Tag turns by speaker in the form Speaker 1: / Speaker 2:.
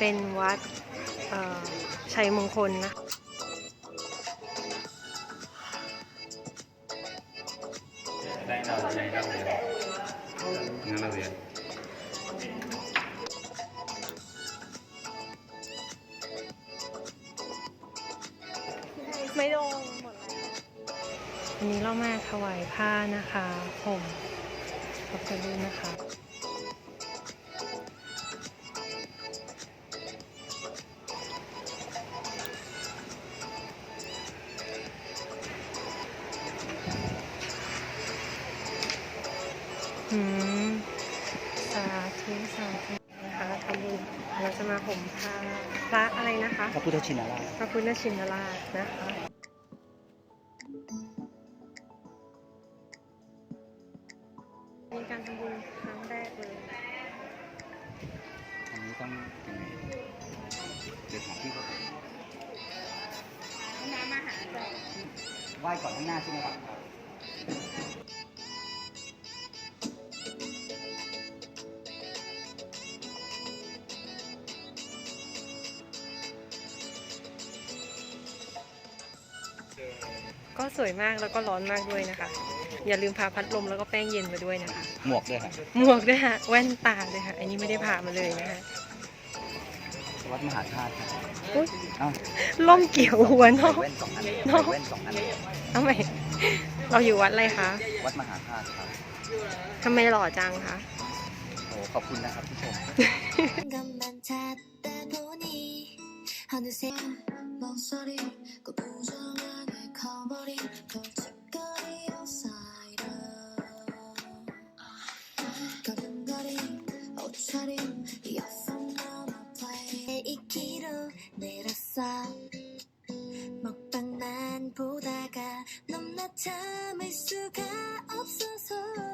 Speaker 1: เป็นวัดเอ่อชัยมงคลนะ
Speaker 2: ได้เราใช้เราเรียนงั้นเราเรียน
Speaker 1: ไม่โดนหมดวันนี้เรามาถวายผ้านะคะ ผมขอบคุณนะคะ สาธุสาธุนะคะทำบุญเราจะมาห่มผ้าพระอะไรนะคะ
Speaker 3: พระพุทธชินราช
Speaker 1: พระพุทธชินราชนะคะมีการทำบุญครั้งแรกเลย
Speaker 3: อันนี้ต้องยังไงเดี๋ยวถามพี่เขาก่อนไหว้ก่อนข้างหน้าใช่ไหมครับ
Speaker 1: ก็สวยมากแล้วก็ร้อนมากด้วยนะคะ อย่าลืมพาพัดลมแล้วก็แป้งเย็นมาด้วยนะคะ
Speaker 3: หมวกด้วยครับ
Speaker 1: หมวกด้วยฮะแว่นตาด้วยค่ะ อันนี้ไม่ได้พามาเลยนะคะ
Speaker 3: วัดมหาธาตุครับ
Speaker 1: อุ๊ย
Speaker 3: เอ้า
Speaker 1: ล่มเกี่ยวหัวเนาะ
Speaker 3: ใส่แว่นสองอัน
Speaker 1: เนาะ
Speaker 3: ใส่แว่นสองอัน
Speaker 1: เอาใหม่เราอยู่วัดอะไรคะ
Speaker 3: วัดมหาธาตุครับ
Speaker 1: ทำไมหล่อจังคะ
Speaker 3: โอ้ขอบคุณนะครับที่ชม
Speaker 4: 것만 찾다 보니 어느새 멍소리 그 부정하게 커버린 걸쭉거리 outsider 걸음걸이 옷차림 phone number play. 이 키로 내렸어 먹방만 보다가 넌나 참을 수가 없어서